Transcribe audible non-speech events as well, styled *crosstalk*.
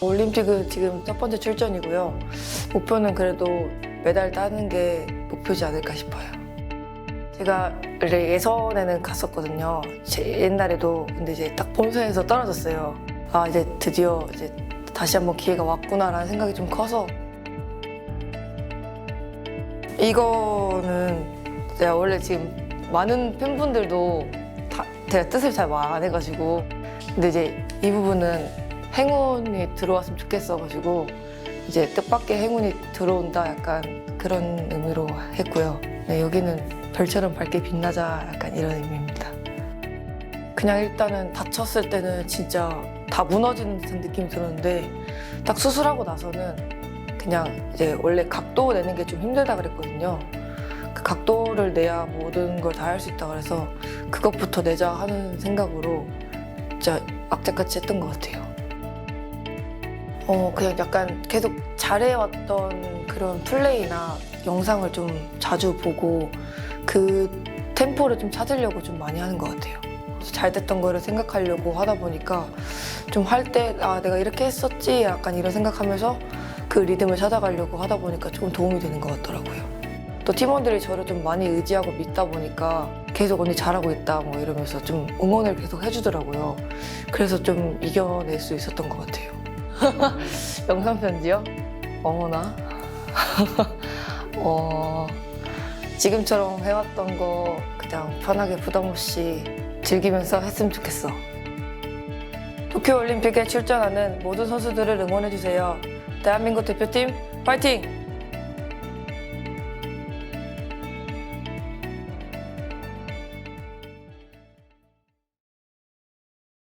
올림픽은 지금 첫 번째 출전이고요. 목표는 그래도 메달 따는 게 목표지 않을까 싶어요. 제가 원래 예선에는 갔었거든요. 제 옛날에도 근데 이제 딱 본선에서 떨어졌어요. 아 이제 드디어 이제 다시 한번 기회가 왔구나라는 생각이 좀 커서 이거는 제가 원래 지금 많은 팬분들도 다 제가 뜻을 잘말안 해가지고 근데 이제 이 부분은 행운이 들어왔으면 좋겠어가지고 이제 뜻밖의 행운이 들어온다 약간 그런 의미로 했고요. 네, 여기는 별처럼 밝게 빛나자 약간 이런 의미입니다. 그냥 일단은 다쳤을 때는 진짜 다 무너지는 듯한 느낌이 들었는데 딱 수술하고 나서는 그냥 이제 원래 각도 내는 게 좀 힘들다 그랬거든요. 그 각도를 내야 모든 걸 다 할 수 있다 그래서 그것부터 내자 하는 생각으로 진짜 악착같이 했던 것 같아요. 어 그냥 약간 계속 잘해왔던 그런 플레이나 영상을 좀 자주 보고 그 템포를 좀 찾으려고 좀 많이 하는 것 같아요. 잘 됐던 거를 생각하려고 하다 보니까 좀 할 때 아 내가 이렇게 했었지 약간 이런 생각하면서 그 리듬을 찾아가려고 하다 보니까 조금 도움이 되는 것 같더라고요. 또 팀원들이 저를 좀 많이 의지하고 믿다 보니까 계속 언니 잘하고 있다 뭐 이러면서 좀 응원을 계속 해주더라고요. 그래서 좀 이겨낼 수 있었던 것 같아요. *laughs* 영상 편지요? 어머나. *laughs* 어, 지금처럼 해왔던 거 그냥 편하게 부담 없이 즐기면서 했으면 좋겠어. 도쿄올림픽에 출전하는 모든 선수들을 응원해주세요. 대한민국 대표팀 파이팅!